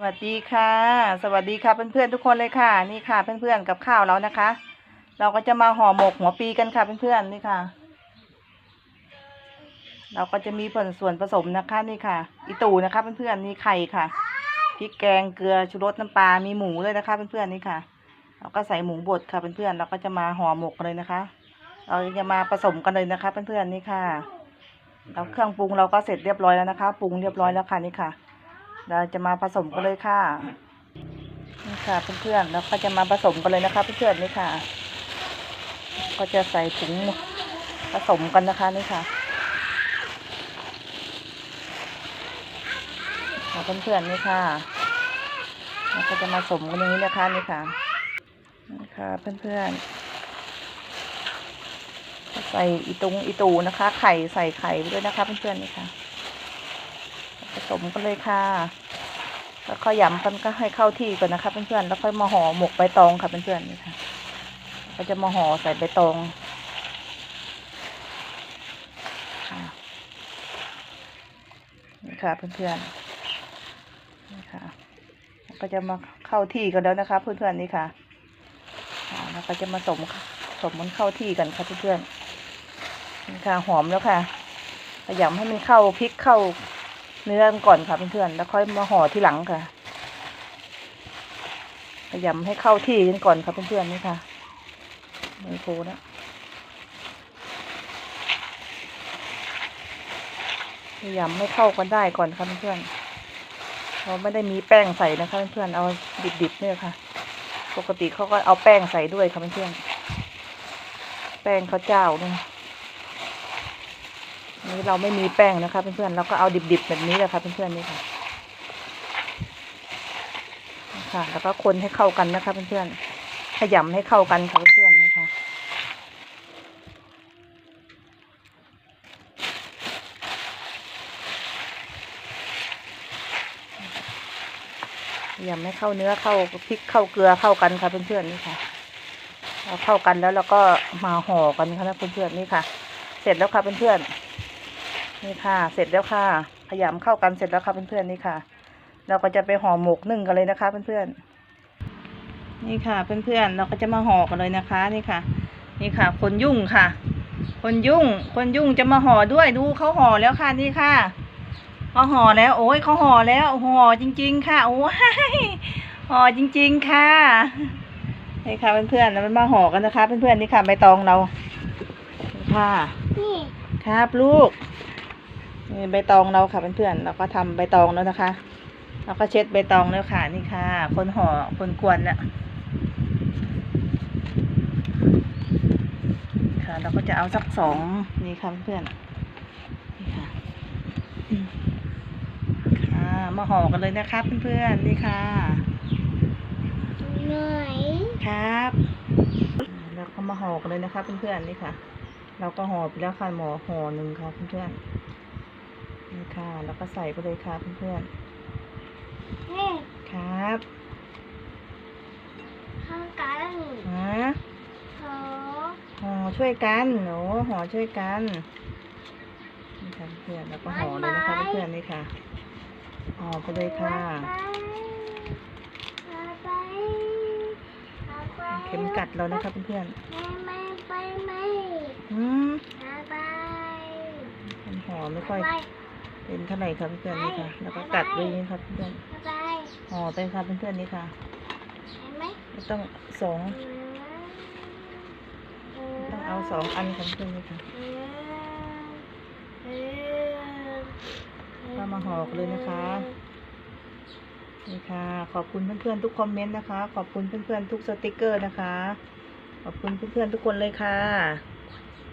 สวัสดีค่ะ สวัสดีค่ะเพื่อนๆทุกคนเลยค่ะ นี่ค่ะ เพื่อนๆกับข้าวเรานะคะ เราก็จะมาห่อหมกหัวปีกันค่ะเพื่อนๆนี่ค่ะ เราก็จะมีผลส่วนผสมนะคะนี่ค่ะ อีตูนะคะเพื่อนๆนี่ไข่ค่ะพริกแกงเกลือชูรสน้ำปลามีหมูเลยนะคะ เพื่อนๆนี่ค่ะ เราก็ใส่หมูบดค่ะเพื่อนๆเราก็จะมาห่อหมกเลยนะคะ เราจะมาผสมกันเลยนะคะเพื่อนๆนี่ค่ะเราเครื่องปรุงเราก็เสร็จเรียบร้อยแล้วนะคะ ปรุงเรียบร้อยแล้วค่ะนี่ค่ะ เราจะมาผสมกันเลยค่ะนี่ค่ะเพื่อนๆเราก็จะมาผสมกันเลยนะคะเพื่อนๆนี่ค่ะ ก็จะใส่ถุงผสมกันนะคะนี่ค่ะค่ะเพื่อนๆนี่ค่ะเราก็จะมาผสมกันอย่างนี้นะคะนี่ค่ะนี่ค่ะเพื่อนๆใส่อีตุงอีตูนะคะ ไข่ใส่ไข่ไปด้วยนะคะเพื่อนๆนี่ค่ะ สมกันเลยค่ะ แล้วก็ยำกันก็ให้เข้าที่ก่อนนะคะเพื่อนๆแล้วค่อยมาห่อหมกใบตองค่ะเพื่อนๆนี่ค่ะก็จะมาห่อใส่ใบตองนี่ค่ะเพื่อนๆนี่ค่ะแล้วก็จะมาเข้าที่กันแล้วนะคะ เพื่อนๆนี่ค่ค่ะแล้วก็จะมาสมสมมันเข้าที่กันค่ะเพื่อนๆนี่ค่ะหอมแล้วค่ะขยำให้มันเข้าพริกเข้า เนื้อก่อนค่ะเพื่อนๆแล้วค่อยมาห่อที่หลังค่ะพยายามให้เข้าที่กันก่อนค่ะเพื่อนๆนี่ค่ะมือโคนะพยายามให้เข้ากันได้ก่อนค่ะเพื่อนๆเราไม่ได้มีแป้งใส่นะคะเพื่อนๆเอาดิบๆเนี่ยค่ะ ปกติเขาก็เอาแป้งใส่ด้วยค่ะเพื่อนๆแป้งข้าวเจ้าเนี่ย นี่เราไม่มีแป้งนะคะเพื่อนๆเราก็เอาดิบๆแบบนี้แหละค่ะเพื่อนๆนี่ค่ะค่ะ แล้วก็คนให้เข้ากันนะคะเพื่อนๆขยำให้เข้ากันค่ะเพื่อนๆนี่ค่ะขยำให้เข้าเนื้อเข้าพริกเข้าเกลือเข้ากันค่ะเพื่อนๆนี่ค่ะเราเข้ากันแล้วเราก็มาห่อกันค่ะเพื่อนๆนี่ค่ะ เสร็จแล้วค่ะเพื่อนๆ นี่ค่ะ เสร็จแล้วค่ะ ขยำเข้ากันเสร็จแล้วค่ะเพื่อนๆนี่ค่ะ เราก็จะไปห่อหมกนึ่งกันเลยนะคะ เพื่อนๆนี่ค่ะ เพื่อนๆเราก็จะมาห่อกันเลยนะคะ นี่ค่ะ นี่ค่ะ คนยุ่งค่ะ คนยุ่ง คนยุ่งจะมาห่อด้วยดูเขาห่อแล้วค่ะนี่ค่ะเขาห่อแล้ว โอ้ยเขาห่อแล้วห่อจริง ๆ ค่ะโอ้ยห่อจริง ๆ ค่ะนี่ค่ะเพื่อนๆเรามาห่อกันนะคะ เพื่อนๆนี่ค่ะใบตองเรานี่ค่ะ นี่ครับลูก นี่ใบตองเราค่ะเพื่อนๆเราก็ทำใบตองแล้วนะคะ เราก็เช็ดใบตองแล้วค่ะนี่ค่ะ คนห่อคนกวนน่ะค่ะ เราก็จะเอาสักสองนี่ค่ะเพื่อนๆนี่ค่ะอืมค่ะมาห่อกันเลยนะคะเพื่อนๆนี่ค่ะเหนื่อยครับแล้วก็มาห่อกันเลยนะคะเพื่อนๆนี่ค่ะ เราก็ห่อไปแล้วค่ะหมอห่อหนึ่งค่ะเพื่อนๆ นี่ค่ะ แล้วก็ใส่ไปเลยค่ะเพื่อนนี่ๆครับข้างกันฮะโถห่อช่วยกันหนูห่อช่วยกันนี่ค่ะเพื่อนแล้วก็ห่อเลยนะคะเพื่อนๆนี่ค่ะห่อไปเลยค่ะไปไปไปเข็มกัดเรานะคะเพื่อนไม่ไม่ไปไม่ๆอืมไปมันห่อไม่ค่อยไป เป็นเท่าไหร่ค่ะเพื่อนๆนี่ค่ะ แล้วก็กัดเลยนี่ค่ะเพื่อนไปๆห่อไปค่ะเพื่อนๆนี่ค่ะเห็นไหมก็ต้องสองต้องเอาสองอันค่ะเพื่อนๆนี่ค่ะก็มาห่อกันเลยนะคะนี่ค่ะ ขอบคุณเพื่อนๆทุกคอมเมนต์นะคะ ขอบคุณเพื่อนๆทุกสติกเกอร์นะคะ ขอบคุณเพื่อนๆทุกคนเลยค่ะ